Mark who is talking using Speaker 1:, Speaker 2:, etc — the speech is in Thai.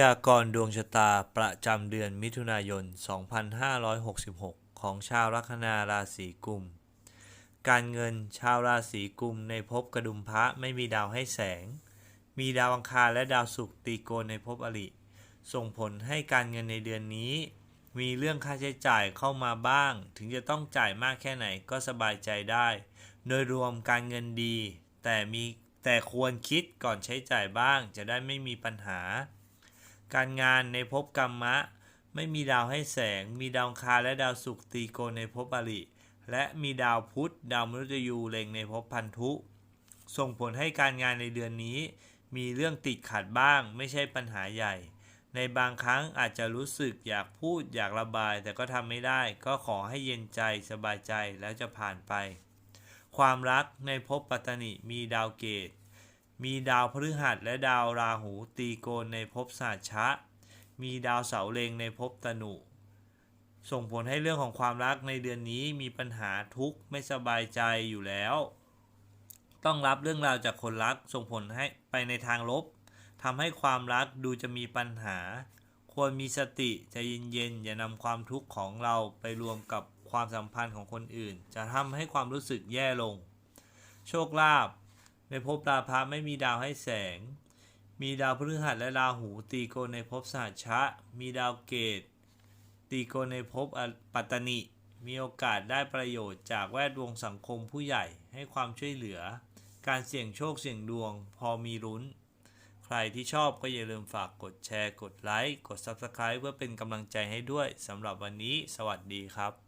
Speaker 1: ยากรณ์ดวงชะตาประจำเดือนมิถุนายน 2566 ของชาวลัคนาราศีกุม การเงินชาวราศีกุมในภพกระดุมพระไม่มีดาวให้แสง มีดาวอังคารและดาวศุกร์ตีโกนในภพอริ ส่งผลให้การเงินในเดือนนี้ มีเรื่องค่าใช้จ่ายเข้ามาบ้าง ถึงจะต้องจ่ายมากแค่ไหนก็สบายใจได้ โดยรวมการเงินดี แต่มีแต่ควรคิดก่อนใช้จ่ายบ้างจะได้ไม่มีปัญหา การงานในภพกรรมะ ไม่มีดาวให้แสง มีดาวคาและดาวศุกร์ตีโกนในภพอริ และมีดาวพุธดาวมฤตยูเล็งในภพพันธุ ส่งผลให้การงานในเดือนนี้ มีเรื่องติดขัดบ้าง ไม่ใช่ปัญหาใหญ่ ในบางครั้งอาจจะรู้สึกอยากพูดอยากระบาย แต่ก็ทำไม่ได้ ก็ขอให้เย็นใจสบายใจแล้วจะผ่านไป ความรักในภพปัตตนิมีดาวเกต มีดาวพฤหัสและดาวราหูตีโกนในภพสาชะ มีดาวเสาเลงในภพตนุ ส่งผลให้เรื่องของความรักในเดือนนี้มีปัญหาทุกข์ไม่สบายใจอยู่แล้ว ต้องรับเรื่องราวจากคนรักส่งผลให้ไปในทางลบทำให้ความรักดูจะมีปัญหา ควรมีสติใจเย็นๆอย่านำความทุกข์ของเราไปรวมกับความสัมพันธ์ของคนอื่น จะทำให้ความรู้สึกแย่ลง โชคลาภ ในภพราพะไม่มีดาวให้แสง มีดาวพฤหัสและราหูตีโกในภพสหัชะ มีดาวเกต ตีโกในภพปัตตนิ มีโอกาสได้ประโยชน์จากแวดวงสังคมผู้ใหญ่ให้ความช่วยเหลือ การเสี่ยงโชคเสี่ยงดวง พอมีลุ้น ใครที่ชอบก็อย่าลืมฝากกดแชร์ กดไลค์ กด Subscribe เพื่อเป็นกำลังใจให้ด้วยสำหรับวันนี้ สวัสดีครับ